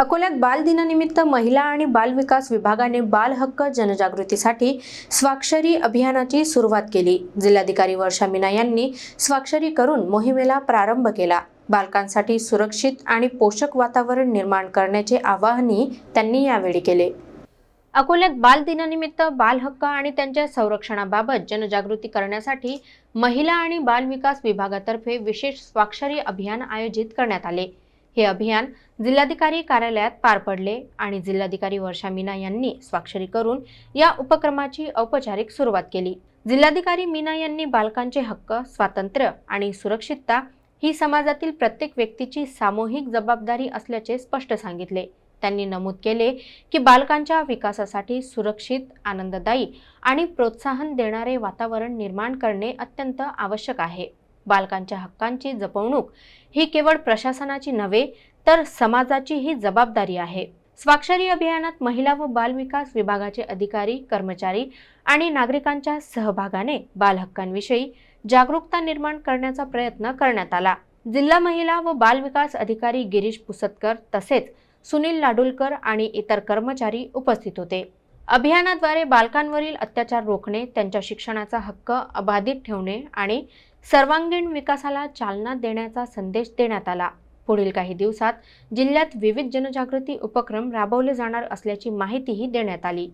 अकोल्यात बाल दिनानिमित्त महिला आणि बाल विकास विभागाने बाल हक्क जनजागृतीसाठी स्वाक्षरी अभियानाची सुरुवात केली. जिल्हाधिकारी वर्षा मीना यांनी स्वाक्षरी करून मोहिमेला प्रारंभ केला. बालकांसाठी सुरक्षित आणि पोषक वातावरण निर्माण करण्याचे आवाहनही त्यांनी यावेळी केले. अकोल्यात बाल दिनानिमित्त बाल हक्क आणि त्यांच्या संरक्षणाबाबत जनजागृती करण्यासाठी महिला आणि बाल विकास विभागातर्फे विशेष स्वाक्षरी अभियान आयोजित करण्यात आले. हे अभियान जिल्हाधिकारी कार्यालयात पार पडले आणि जिल्हाधिकारी वर्षा मीना यांनी स्वाक्षरी करून या उपक्रमाची औपचारिक सुरुवात केली. जिल्हाधिकारी मीना यांनी बालकांचे हक्क स्वातंत्र्य आणि सुरक्षितता ही समाजातील प्रत्येक व्यक्तीची सामूहिक जबाबदारी असल्याचे स्पष्ट सांगितले. त्यांनी नमूद केले की बालकांच्या विकासासाठी सुरक्षित आनंददायी आणि प्रोत्साहन देणारे वातावरण निर्माण करणे अत्यंत आवश्यक आहे. बालकांच्या हक्कांची जपवणूक ही केवळ प्रशासनाची नव्हे तर समाजाची ही जबाबदारी आहे. स्वाक्षरी अभियानात महिला व बालविकास विभागाचे अधिकारी कर्मचारी आणि नागरिकांच्या सहभागाने बालहक्कांविषयी जागरूकता निर्माण करण्याचा प्रयत्न करण्यात आला. जिल्हा महिला व बालविकास अधिकारी गिरीश पुसतकर तसेच सुनील लाडुलकर आणि इतर कर्मचारी उपस्थित होते. अभियानाद्वारे बालकांवरील अत्याचार रोखणे त्यांच्या शिक्षणाचा हक्क अबाधित ठेवणे आणि सर्वांगीण विकासाला चालना देण्याचा संदेश देण्यात आला. पुढील काही दिवसात जिल्ह्यात विविध जनजागृती उपक्रम राबवले जाणार असल्याची माहितीही देण्यात आली.